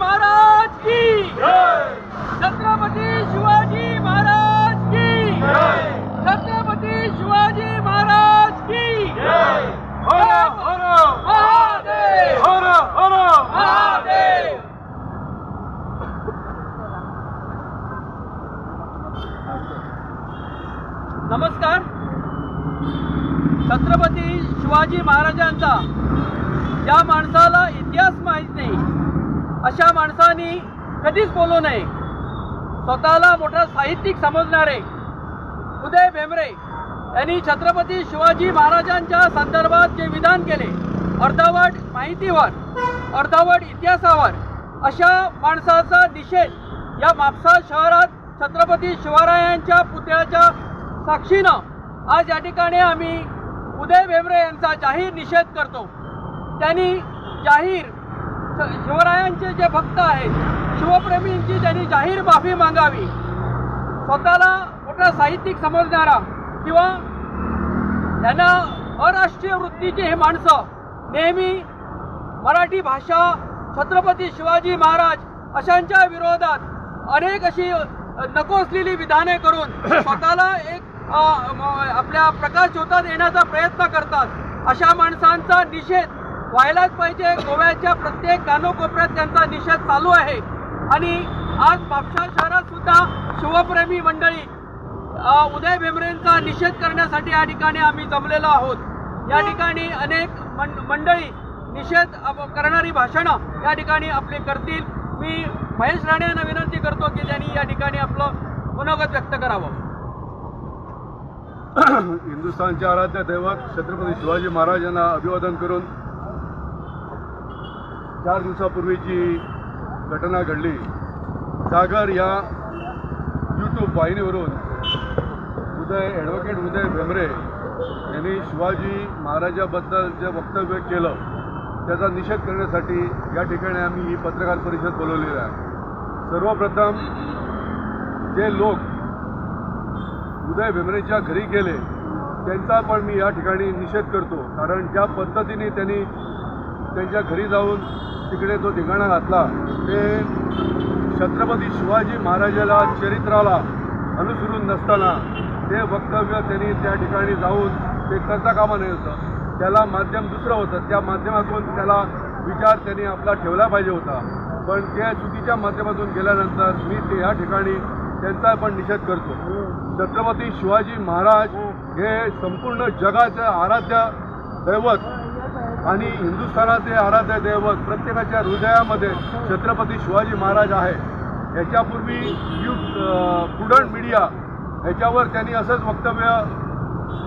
महाराज की। छत्रपती शिवाजी महाराज की। छत्रपती शिवाजी महाराज की। नमस्कार। छत्रपती शिवाजी महाराजांचा ज्या माणसाला इतिहास माहीत नाही. अशा माणसांनी कधीच बोलू नये. स्वतःला मोठा साहित्यिक समजणारे उदय भेंबरे यांनी छत्रपती शिवाजी महाराजांच्या संदर्भात जे विधान केले अर्धवट माहितीवर अर्धवट इतिहासावर अशा माणसाचा निषेध या म्हापसा शहरात छत्रपती शिवरायांच्या पुतळ्याच्या साक्षीनं आज या ठिकाणी आम्ही उदय भेंबरे यांचा जाहीर निषेध करतो. त्यांनी जाहीर शिवरायांचे जे भक्त आहेत शिवप्रेमींची त्यांनी जाहीर माफी मागावी. स्वतःला मोठा साहित्यिक समजणारा किंवा त्यांना अराष्ट्रीय वृत्तीची हे माणसं नेहमी मराठी भाषा छत्रपती शिवाजी महाराज अशांच्या विरोधात अनेक अशी नको असलेली विधाने करून स्वतःला एक आपल्या प्रकाश ज्योतात येण्याचा प्रयत्न करतात. अशा माणसांचा निषेध व्हायलाच पाहिजे. गोव्याच्या प्रत्येक कानोकोपऱ्यात त्यांचा निषेध चालू आहे. आणि आज म्हापसा शहरात सुद्धा शिवप्रेमी मंडळी उदय भेमरेंचा निषेध करण्यासाठी या ठिकाणी आम्ही जमलेलो आहोत. या ठिकाणी अनेक मंडळी निषेध करणारी भाषणं या ठिकाणी आपली करतील. मी महेश राणे यांना विनंती करतो की त्यांनी या ठिकाणी आपलं मनोगत व्यक्त करावं. हिंदुस्थानचे आराध्य दैवत छत्रपती शिवाजी महाराज यांना अभिवादन करून चार दिवसापूर्वीची घटना घडली सागर या यूट्यूब वाहिनीवरून उदय ॲडव्होकेट उदय भेंबरे यांनी शिवाजी महाराजाबद्दल जे वक्तव्य केलं त्याचा निषेध करण्यासाठी या ठिकाणी आम्ही ही पत्रकार परिषद बोलवलेली आहे. सर्वप्रथम जे लोक उदय भेंबरेच्या घरी गेले त्यांचा पण मी या ठिकाणी निषेध करतो कारण ज्या पद्धतीने त्यांनी त्यांच्या घरी जाऊन तिकडे जो धिंगाणा घातला. ते छत्रपती शिवाजी महाराजाला चरित्राला अनुसरून नसताना ते वक्तव्य त्यांनी त्या ठिकाणी जाऊन ते करता कामा नये होतं. त्याला माध्यम दुसरं होतं. त्या माध्यमातून त्याला विचार त्यांनी आपला ठेवला पाहिजे होता. पण त्या चुकीच्या माध्यमातून गेल्यानंतर मी ते या ठिकाणी त्यांचा पण निषेध करतो. छत्रपती शिवाजी महाराज हे संपूर्ण जगाचं आराध्य दैवत आणि हिंदुस्थानाचे आराध्य दैवत प्रत्येकाच्या हृदयामध्ये छत्रपती शिवाजी महाराज आहे. याच्यापूर्वी यू प्रुडंट मीडिया ह्याच्यावर त्यांनी असंच वक्तव्य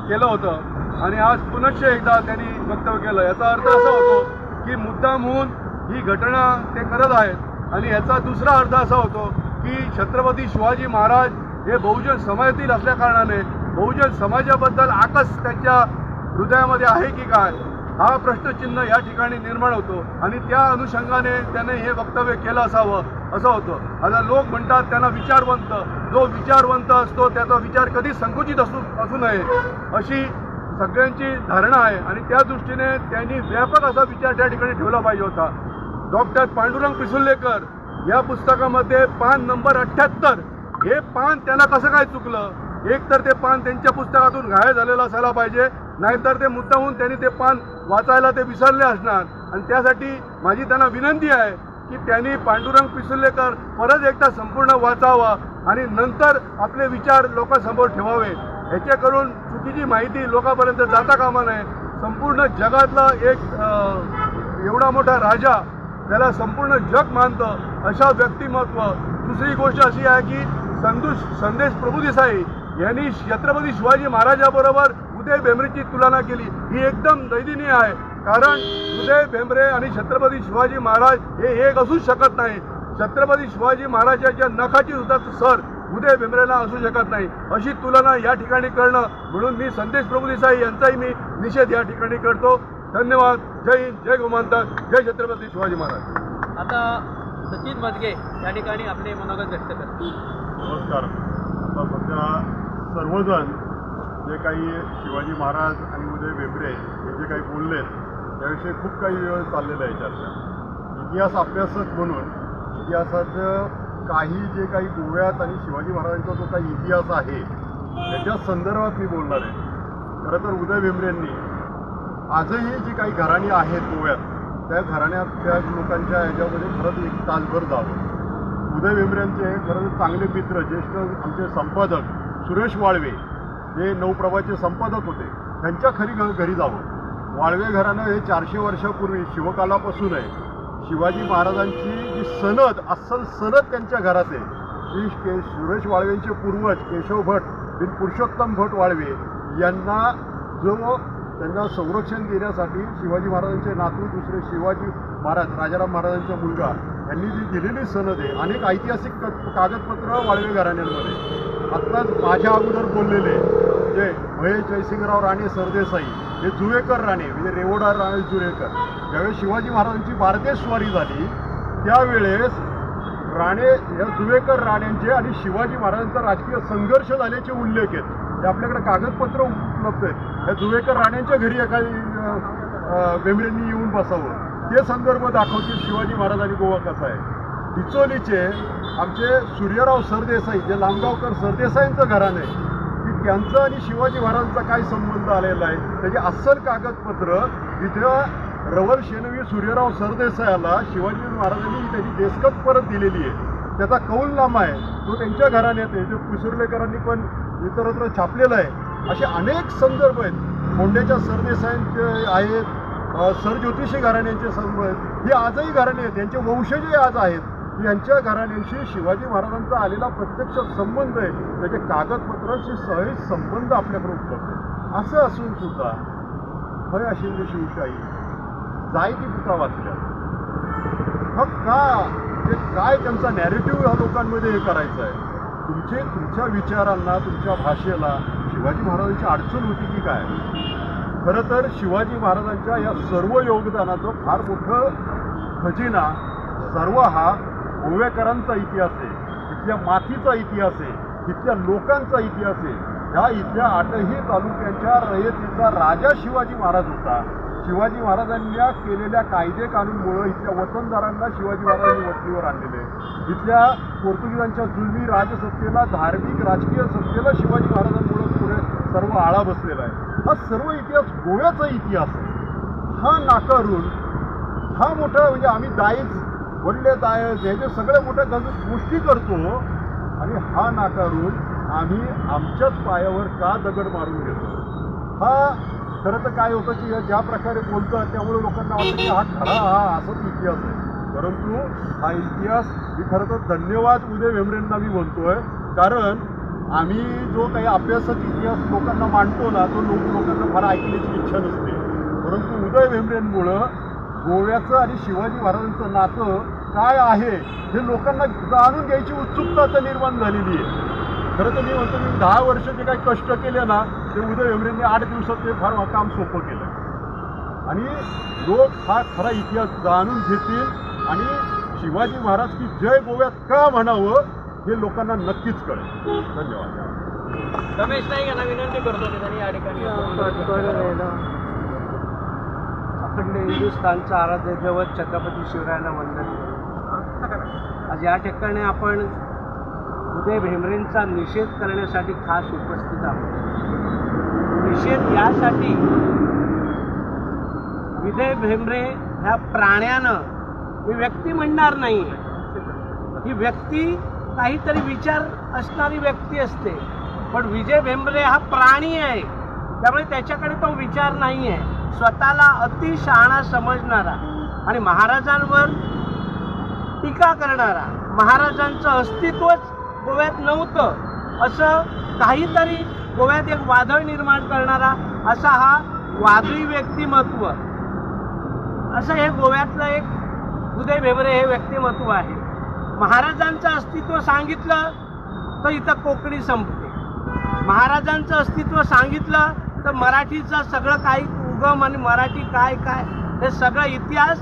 केलं होतं. आणि आज पुनश्च एकदा त्यांनी वक्तव्य केलं. याचा अर्थ असा होतो की मुद्दामहून ही घटना ते करत आहेत. आणि याचा दुसरा अर्थ असा होतो की छत्रपती शिवाजी महाराज हे बहुजन समाजातील असल्याकारणाने बहुजन समाजाबद्दल आकस त्यांच्या हृदयामध्ये आहे की काय? हा प्रश्नचिन्ह या ठिकाणी निर्माण होतो आणि त्या अनुषंगाने त्याने हे वक्तव्य केलं असावं असं होतं. आता लोक म्हणतात त्यांना विचारवंत जो विचारवंत असतो त्याचा विचार कधी संकुचित असू असू नये अशी सगळ्यांची धारणा आहे. आणि त्या दृष्टीने त्यांनी व्यापक असा विचार त्या ठिकाणी ठेवला पाहिजे होता. डॉक्टर पांडुरंग पिसुल्लेकर या पुस्तकामध्ये पान नंबर अठ्ठ्याहत्तर हे पान त्यांना कसं काय चुकलं? एक तर ते पान त्यांच्या पुस्तकातून घाय झालेलं असायला पाहिजे. नाहीतर ते मुद्दाहून त्यांनी ते पान वाचायला ते विसरले असणार. आणि त्यासाठी माझी त्यांना विनंती आहे की त्यांनी पांडुरंग पिसुल्लेकर परत एकदा संपूर्ण वाचावा आणि नंतर आपले विचार लोकांसमोर ठेवावे. ह्याचे करून चुकीची माहिती लोकांपर्यंत जाता कामा नये. संपूर्ण जगातला एक एवढा मोठा राजा त्याला संपूर्ण जग मानतं अशा व्यक्तिमत्व. दुसरी गोष्ट अशी आहे की संदूश संदेश प्रभुदेसाई यांनी छत्रपती शिवाजी महाराजाबरोबर उदय भेंबरेची तुलना केली ही एकदम दैदिनीय आहे. कारण उदय भेंबरे आणि छत्रपती शिवाजी महाराज हे एक असूच शकत नाही. छत्रपती शिवाजी महाराजाच्या नखाची सुद्धा सर उदय भेंबरेला असू शकत नाही. अशी तुलना या ठिकाणी करणं म्हणून मी संदेश प्रभुदेसाई यांचाही मी निषेध या ठिकाणी करतो. धन्यवाद. जय हिंद जय गोमांतक जय छत्रपती शिवाजी महाराज. आता सचिन मदगे या ठिकाणी आपले मनोगत व्यक्त करतील नमस्कार. आता सध्या सर्वजण जे काही शिवाजी महाराज आणि उदय बेबरे हे जे काही बोललेत त्याविषयी खूप काही चाललेलं आहे चर्चा. इतिहास अभ्यासक म्हणून इतिहासाचं काही जे काही गोव्यात आणि शिवाजी महाराजांचा जो काही इतिहास आहे त्याच्या संदर्भात मी बोलणार आहे. खरं तर उदय भेंबरेंनी आजही जी काही घराणी आहेत गोव्यात त्या घराण्यातल्या लोकांच्या ह्याच्यामध्ये खरंच एक तासभर जावं. उदय भेंबरेंचे खरंच चांगले मित्र ज्येष्ठ आमचे संपादक सुरेश वाळवे जे नवप्रभाचे संपादक होते त्यांच्या खरी घ घरी जावं. वाळवे घराणं हे चारशे वर्षापूर्वी शिवकालापासून आहे. शिवाजी महाराजांची जी सनद अस्सल सनद त्यांच्या घरात आहे. ती के सुरेश वाळवेंचे पूर्वज केशव भट बिन पुरुषोत्तम भट वाळवे यांना जो त्यांना संरक्षण देण्यासाठी शिवाजी महाराजांचे नातू दुसरे शिवाजी महाराज राजाराम महाराजांचा मुलगा यांनी जी दिलेली सनद आहे अनेक ऐतिहासिक क कागदपत्र वाळवे घराण्यांमध्ये. आत्ताच माझ्या अगोदर बोललेले जे जयसिंगराव राणे सरदेसाई हे जुवेकर राणे म्हणजे रेवोडा राणे जुवेकर ज्यावेळेस शिवाजी महाराजांची बारदेश्वारी झाली त्यावेळेस राणे या जुवेकर राणेंचे आणि शिवाजी महाराजांचा राजकीय संघर्ष झाल्याचे उल्लेख आहेत. ते आपल्याकडे कागदपत्र उपलब्ध आहेत. या जुवेकर राण्यांच्या घरी एखादी बेंबरेंनी येऊन बसावं. ते संदर्भ दाखवतील शिवाजी महाराज आणि गोवा कसा आहे. डिचोलीचे आमचे सूर्यराव सरदेसाई जे लांबगावकर सरदेसाईंचं घराणं आहे यांचं आणि शिवाजी महाराजांचा काय संबंध आलेला आहे? त्याचे अस्सल कागदपत्र इथं रवल शेनवी सूर्यराव सरदेसायाला शिवाजी महाराजांनी त्याची देशकत परत दिलेली आहे. त्याचा कौलनामा आहे. तो त्यांच्या घराण्यात आहे. जो पिसुर्लेकरांनी पण इतरत्र छापलेला आहे. असे अनेक संदर्भ आहेत. मोंड्याच्या सरदेसायांचे आहेत. सर सरज्योतिषी घराण्यांचे संदर्भ आहेत. हे आजही घराणे आहेत. त्यांचे वंशजही आज आहेत. यांच्या घराण्यांशी शिवाजी महाराजांचा आलेला प्रत्यक्ष संबंध आहे. त्याचे कागदपत्रांशी सहज संबंध आपल्याकडे उपलब्ध असं असून सुद्धा खय अशिंद म्हणजे शिवशाही. जाय ती पुता वाचल्या. मग का? ते काय त्यांचा नॅरेटिव्ह ह्या लोकांमध्ये हे करायचं आहे तुमचे तुमच्या विचारांना तुमच्या भाषेला शिवाजी महाराजांची अडचण होती की काय? खरं तर शिवाजी महाराजांच्या या सर्व योगदानाचं फार मोठं खजिना सर्व हा गोवेकरांचा इतिहास आहे इथल्या मातीचा इतिहास आहे इथल्या लोकांचा इतिहास आहे. ह्या इथल्या आठही तालुक्यांच्या रयतीचा राजा शिवाजी महाराज होता. शिवाजी महाराजांनी केलेल्या कायदे कानूनमुळं इथल्या वतनदारांना शिवाजी महाराजांनी वटणीवर आणलेले आहे. इथल्या पोर्तुगीजांच्या जुलमी राजसत्तेला धार्मिक राजकीय सत्तेला शिवाजी महाराजांमुळे पुढे सर्व आळा बसलेला आहे. हा सर्व इतिहास गोव्याचा इतिहास आहे. हा नाकारून हा मोठा म्हणजे आम्ही दायज वडले दायज ह्याचे सगळ्या मोठ्या गज- गोष्टी करतो आणि हा नाकारून आम्ही आमच्याच पायावर का दगड मारून घेतो? हा खरं तर काय होतं की ज्या प्रकारे बोलतं त्यामुळे लोकांना वाटतं की हा खरा हा असाच इतिहास आहे. परंतु हा इतिहास मी खरं तर धन्यवाद उदय वेमरेंना मी म्हणतोय कारण आम्ही जो काही अभ्यासक इतिहास लोकांना मांडतो ना तो लोक लोकांना फार ऐकण्याची इच्छा नसते. परंतु उदय वेमरेंमुळं गोव्याचं आणि शिवाजी महाराजांचं नातं काय आहे हे लोकांना जाणून घ्यायची उत्सुकता आता निर्माण झालेली आहे. खरं तर मी म्हणतो मी दहा वर्ष जे काही कष्ट केले ना ते उदय वेमरेंनी आठ दिवसात ते फार काम सोपं केलं. आणि लोक हा खरा इतिहास जाणून घेतील आणि शिवाजी महाराज की जय गोव्यात का म्हणावं हे लोकांना नक्कीच कळेल. धन्यवाद. रमेश नाईक यांना विनंती करतो या ठिकाणी अखंड हिंदुस्थानचा आराध्य दैवत छत्रपती शिवरायांना वंदन आज या ठिकाणी आपण उदय भेंबरेंचा निषेध करण्यासाठी खास उपस्थित आहोत. निषेध यासाठी विजय भेंबरे ह्या प्राण्यानं मी व्यक्ती म्हणणार नाही ही व्यक्ती काहीतरी विचार असणारी व्यक्ती असते. पण विजय भेंबरे हा प्राणी आहे. त्यामुळे त्याच्याकडे तो विचार नाही आहे स्वतःला अति शहाणा समजणारा आणि महाराजांवर टीका करणारा. महाराजांचं अस्तित्वच गोव्यात नव्हतं. असं काहीतरी गोव्यात एक वादळ निर्माण करणारा असा हा वादळी व्यक्तिमत्व. असं हे गोव्यातलं एक उदय भेबरे हे व्यक्तिमत्व आहे. महाराजांचं अस्तित्व सांगितलं तर इथं कोकणी संपते. महाराजांचं अस्तित्व सांगितलं तर मराठीचं सगळं काही उगम आणि मराठी काय काय हे सगळं इतिहास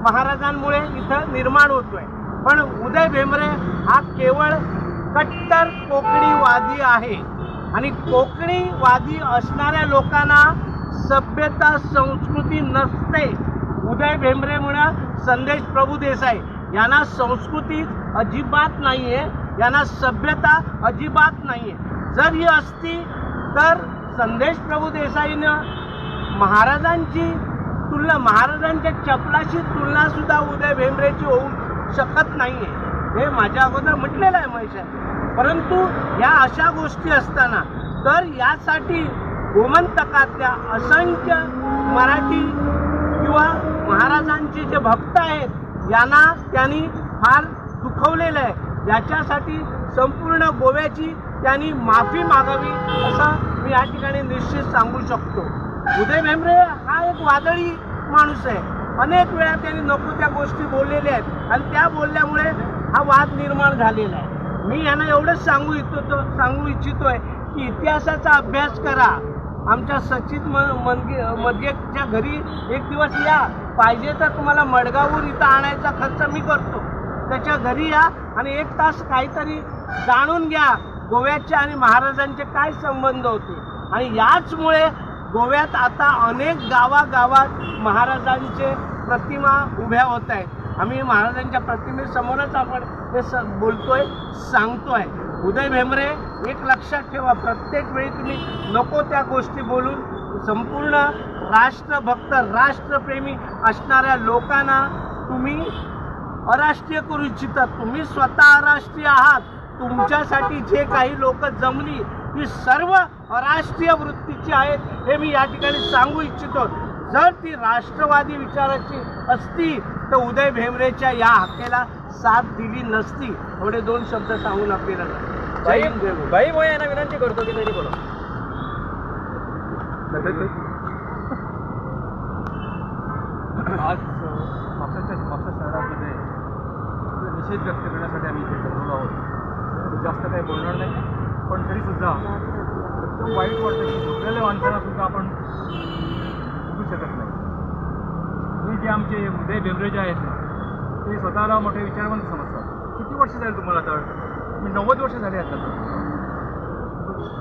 महाराजांमुळे इथं निर्माण होतोय. पण उदय भेंबरे हा केवळ कट्टर कोकणीवादी आहे. आणि कोकणीवादी असणाऱ्या लोकांना सभ्यता संस्कृती नसते. उदय भेंबरेमुळे संदेश प्रभू देसाई. यांना संस्कृती अजिबात नाही आहे यांना सभ्यता अजिबात नाही आहे जर ही असती तर संदेश प्रभू देसाईनं महाराजांची तुलना महाराजांच्या चपलाशी तुलना सुद्धा उदय भेंबरेची होऊ शकत नाहीये. हे माझ्या अगोदर म्हटलेलं आहे महेशाने परंतु या अशा गोष्टी असताना तर यासाठी गोमंतकातल्या असंख्य मराठी किंवा महाराजांचे जे भक्त आहेत यांना त्यांनी फार दुखवलेलं आहे. याच्यासाठी संपूर्ण गोव्याची त्यांनी माफी मागावी असं मी या ठिकाणी निश्चित सांगू शकतो. उदय भेंबरे हा एक वादळी माणूस आहे. अनेक वेळा त्यांनी नको त्या गोष्टी बोललेल्या आहेत. आणि त्या बोलल्यामुळे हा वाद निर्माण झालेला आहे. मी यांना एवढंच सांगू इच्छितो सांगू इच्छितोय की इतिहासाचा अभ्यास करा. आमच्या सचित मदगेच्या घरी एक दिवस या. पाहिजे तर तुम्हाला मडगावहून इथं आणायचा खर्च मी करतो. त्याच्या घरी या आणि एक तास काहीतरी जाणून घ्या. गोव्याचे आणि महाराजांचे काय संबंध होते? आणि याचमुळे गोव्यात आता अनेक गावागावात महाराजांचे प्रतिमा उभ्या होत आहेत. आम्ही महाराजांच्या प्रतिमेसमोरच आपण हे स बोलतोय सांगतोय. उदय भेंबरे एक लक्षात ठेवा प्रत्येक वेळी तुम्ही नको त्या गोष्टी बोलून. संपूर्ण राष्ट्रभक्त राष्ट्रप्रेमी असणाऱ्या लोकांना तुम्ही अराष्ट्रीय करू इच्छितात तुम्ही स्वतः अराष्ट्रीय आहात. तुमच्यासाठी जे काही लोक जमली ही सर्व अराष्ट्रीय वृत्तीची आहेत हे मी या ठिकाणी सांगू इच्छितो. जर ती राष्ट्रवादी विचाराची असती तर उदय भेंबरेच्या या हक्केला साथ दिली नसती. एवढे दोन शब्द सांगून आपल्याला. बाई मोया यांना विनंती करतो की त्यांनी बोला. आज अ, म्हापसाच्या म्हापसा शहरामध्ये निषेध व्यक्त करण्यासाठी आम्ही इथे ठरवलो आहोत. जास्त काही बोलणार नाही. पण तरीसुद्धा एकदम वाईट वाटतं की झोपलेल्या माणसांनासुद्धा आपण झोपू शकत नाही. हे जे आमचे उदय बेवरेज आहेत ते स्वतःला मोठे विचारवंत समजतात. किती वर्ष झाले तुम्हाला आता? मी नव्वद वर्ष झाले आता.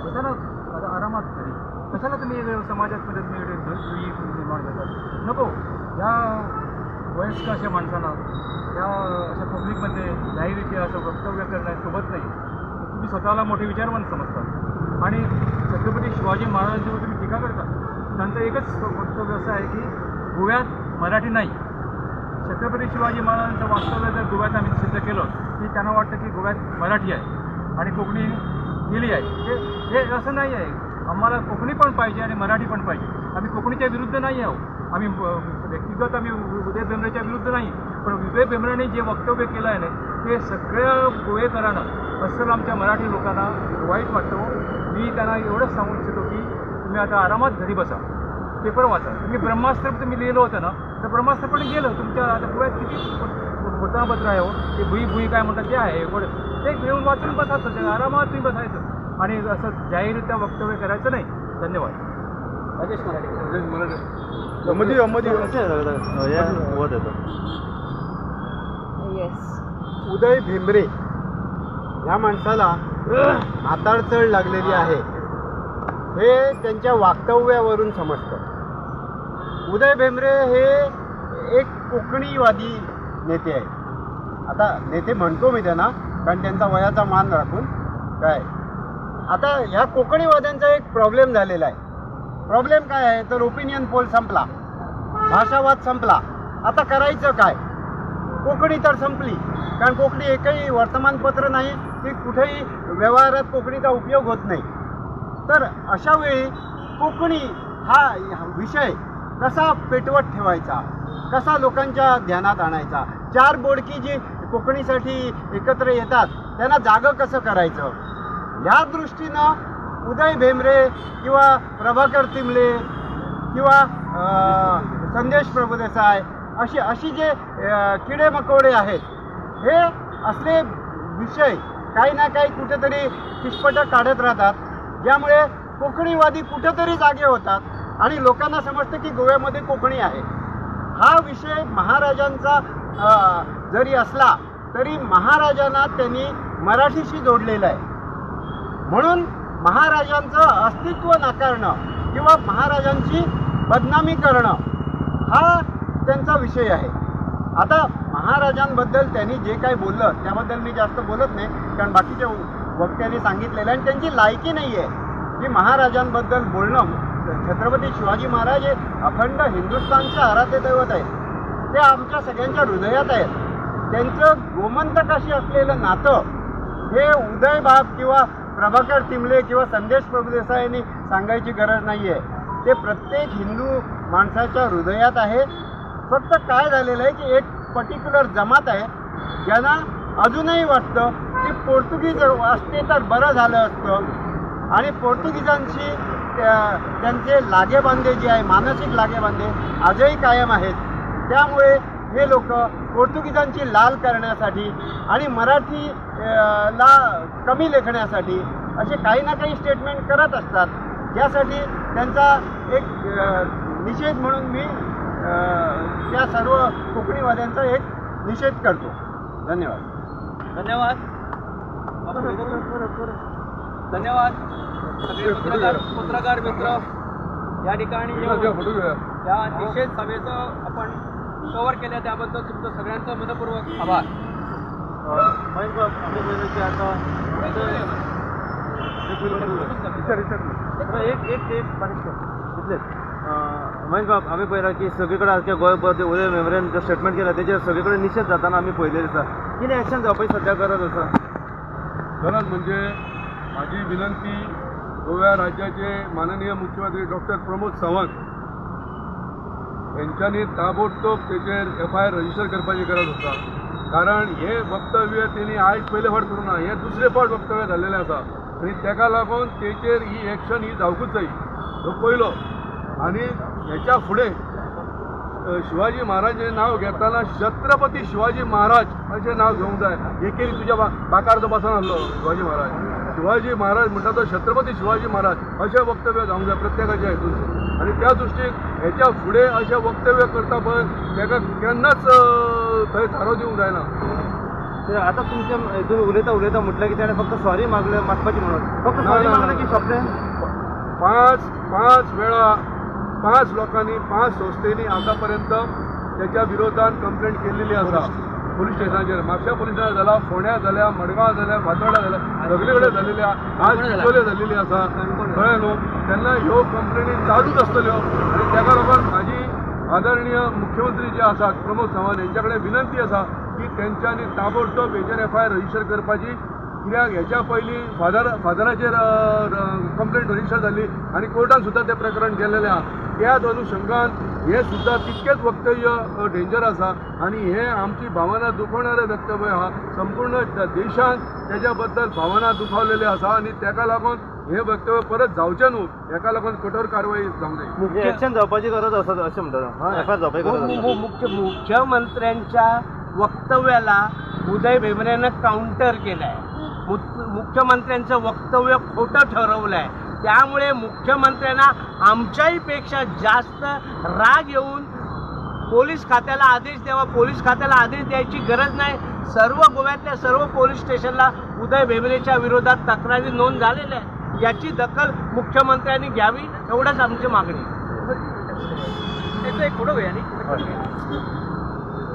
कशाला आता आरामात तरी? कशाला तुम्ही समाजात मध्ये तुम्ही निर्माण करतात? नको. या वयस्क अशा माणसांना या अशा पब्लिकमध्ये जाहीररीत्या असं वक्तव्य करण्यासोबत नाही. तुम्ही स्वतःला मोठे विचारवंत समजतात आणि छत्रपती शिवाजी महाराजांच्यावर तुम्ही टीका करता त्यांचं एकच वक्तव्य असं आहे की गोव्यात मराठी नाही. छत्रपती शिवाजी महाराजांचं वास्तव्य जर गोव्यात आम्ही सिद्ध केलं की त्यांना वाटतं की गोव्यात मराठी आहे आणि कोकणी गेली आहे. हे हे असं नाही आहे. आम्हाला कोकणी पण पाहिजे आणि मराठी पण पाहिजे. आम्ही कोकणीच्या विरुद्ध नाही आहोत. आम्ही व्यक्तिगत आम्ही उदय बेंबरेच्या विरुद्ध नाही पण उदय बेंबरेने जे वक्तव्य केलं आहे ना ते सगळ्या गोवेकरांना अस्सल आमच्या मराठी लोकांना वाईट वाटतं. मी त्यांना एवढंच सांगू इच्छितो की तुम्ही आता आरामात घरी बसा. पेपर वाचा. तुम्ही ब्रह्मास्त्र तुम्ही लिहिलं होतं ना तर ब्रह्मास्त्र पण गेलं. तुमच्या आता गोव्यात किती वृत्तपत्र आहे हो. ते भुई भुई काय म्हणतात ते आहे एवढं. ते घेऊन वाचून बसायचं ते आरामात तुम्ही बसायचं. आणि असं जाहीररित्या वक्तव्य करायचं नाही. धन्यवाद. राजेश मराठे. राजेश मराठे. अमदी अमदी. येस उदय भेंबरे या माणसाला हाताळचळ लागलेली आहे. हे त्यांच्या वास्तव्यावरून समजतं. उदय भेंबरे हे एक कोकणीवादी नेते आहे आता नेते म्हणतो मी त्यांना कारण त्यांचा वयाचा मान राखून. काय? आता ह्या कोकणीवाद्यांचा एक प्रॉब्लेम झालेला आहे. प्रॉब्लेम काय आहे? तर ओपिनियन पोल संपला. भाषावाद संपला. आता करायचं काय? कोकणी तर संपली. कारण कोकणी एकही वर्तमानपत्र नाही की कुठेही व्यवहारात कोकणीचा उपयोग होत नाही. तर अशा वेळी कोकणी हा विषय कसा पेटवत ठेवायचा? कसा लोकांच्या ध्यानात आणायचा? चार बोडकी जी कोकणीसाठी एकत्र येतात त्यांना जागं कसं करायचं? या दृष्टीनं उदय भेंबरे किंवा प्रभाकर तिमले किंवा संदेश प्रभुदेसाय अशी अशी जे किडे मकोडे आहेत हे असले विषय काही ना काही कुठेतरी किचपट काढत राहतात. ज्यामुळे कोकणीवादी कुठेतरी जागे होतात आणि लोकांना समजतं की गोव्यामध्ये कोकणी आहे. हा विषय महाराजांचा जरी असला तरी महाराजांना त्यांनी मराठीशी जोडलेला आहे. म्हणून महाराजांचं अस्तित्व नाकारणं किंवा महाराजांची बदनामी करणं हा त्यांचा विषय आहे. आता महाराजांबद्दल त्यांनी जे काही बोललं त्याबद्दल मी जास्त बोलत नाही कारण बाकीच्या वक्त्यांनी सांगितलेलं आहे आणि त्यांची लायकी नाही आहे की महाराजांबद्दल बोलणं छत्रपती शिवाजी महाराज हे अखंड हिंदुस्थानचे आराध्य दैवत आहेत. ते आमच्या सगळ्यांच्या हृदयात आहेत. त्यांचं गोमंतकाशी असलेलं नातं हे उदयबाब किंवा प्रभाकर तिमले किंवा संदेश प्रभुदेसायांनी सांगायची गरज नाही आहे ते प्रत्येक हिंदू माणसाच्या हृदयात आहे. फक्त काय झालेलं आहे की एक पर्टिक्युलर जमात आहे. ज्यांना अजूनही वाटतं की पोर्तुगीज असते तर बरं झालं असतं. आणि पोर्तुगीजांशी त्या- त्यांचे लागेबांधे जे आहे मानसिक लागेबांधे आजही कायम आहेत. त्यामुळे हे लोक पोर्तुगीजांची लाल करण्यासाठी आणि मराठी ला कमी लेखण्यासाठी असे काही ना काही स्टेटमेंट करत असतात. यासाठी त्यांचा एक निषेध म्हणून मी त्या सर्व कोकणीवाद्यांचा एक निषेध करतो. धन्यवाद. धन्यवाद. धन्यवाद. सगळे पत्रकार पत्रकार मित्र या ठिकाणी या निषेध सभेचं आपण कव्हर केलं त्याबद्दल तुमचं सगळ्यांचं मनपूर्वक आभार. एक एक एक महेश बाब आम्ही पहिला की सगळीकडे आज गोंयभर उदय मेमोरियल जो स्टेटमेंट केला त्याचे सगळीकडे निषेध जाताना आम्ही पळयलेले आसा कितें एक्शन जावपाची सध्या गरज आसा खरंच म्हणजे माझी विनंती गोव्या राज्याचे माननीय मुख्यमंत्री डॉक्टर प्रमोद सावंत यांच्यानी ताबडतोब तेचेर एफ आय आर रजिस्टर करपाची गरज आसा कारण हे वक्तव्य तेणी आयज पयले फावट करूंक ना हे दुसरे फावट वक्तव्य जाल्लेलें आसा आनी तेका लागून तेचेर ही एक्शन ही जावकूच जायी तो पयलो. आनी हेच्या फुडें शिवाजी महाराजाचें नाव घेताना छत्रपती शिवाजी महाराज अशें नाव घेवंक जाय. एकेरी तुज्या बा बाकार तो बसून आसलो शिवाजी महाराज. शिवाजी महाराज म्हणटा तो छत्रपती शिवाजी महाराज अशें वक्तव्य जावंक जाय प्रत्येकाच्या हितून. आनी त्या दृश्टीन हेच्या फुडें अशें वक्तव्य करता पळय तेका केन्नाच थंय थारो दिवंक जायना ते आता तुमच्या हितून उलयता उलयता म्हटलं की त्याने फक्त सॉरी मागले मागपाची म्हणून. फक्त सॉरी मागलं. की सोंपलें पांच पांच वेळा पांच लोकांनी पांच संस्थेनी आतापर्यंत त्याच्या विरोधात कंप्लेंट केलेली आसा पोलीस स्टेशनाचेर म्हापशा पोलीस स्टेशन जाला फोंड्या जाल्या मडगांव जाल्या फातोर्डा जाल्या सगळे कडेन जालेली आहा आज शिवोले जाल्लेली आसा. कळ्ळें न्हू? तेन्ना ह्यो कंप्लेनी चालूच आसतल्यो. आनी तेका लागून म्हाजी आदरणीय मुख्यमंत्री जे आसात प्रमोद सावंत यांच्या कडेन विनंती आसा की तेंच्यांनी ताबडतोब हेचेर एफ आय आर रजिस्टर करपाची. कित्याक हेच्या पयलीं फादर फादराचेर कंप्लेंट रजिस्टर जाल्ली आनी कोर्टान सुद्दां तें प्रकरण गेल्लेलें आहा. त्याच अनुशंगान हे सुद्दां तितकेच वक्तव्य डेंजर आसा आनी हे आमची भावना दुखवणारें वक्तव्य आहा संपूर्ण देशान तेज्या बद्दल भावना दुखावलेली आसा आनी तेका लागून हे वक्तव्य परत जावचें न्हू हेका लागून कठोर कारवाई जावंक जाय एक्शन जावपाची गरज आसा अशें म्हणटा हां एफ आय आर जावपाची गरज मु- आसा मु- मुख्य मुख्यमंत्र्यांच्या वक्तव्याला उदय भेमरेनं काउंटर केलंय. मु- मुख्यमंत्र्यांचं वक्तव्य खोटं ठरवलंय. त्यामुळे मुख्यमंत्र्यांना आमच्याही पेक्षा जास्त राग येऊन पोलीस खात्याला आदेश द्यावा पोलीस खात्याला आदेश द्यायची गरज नाही. सर्व गोव्यातल्या सर्व पोलीस स्टेशनला उदय भेमरेच्या विरोधात तक्रारी नोंद झालेल्या आहेत. याची दखल मुख्यमंत्र्यांनी घ्यावी एवढंच आमची मागणी आहे. त्याचा एक फोटो घ्या नी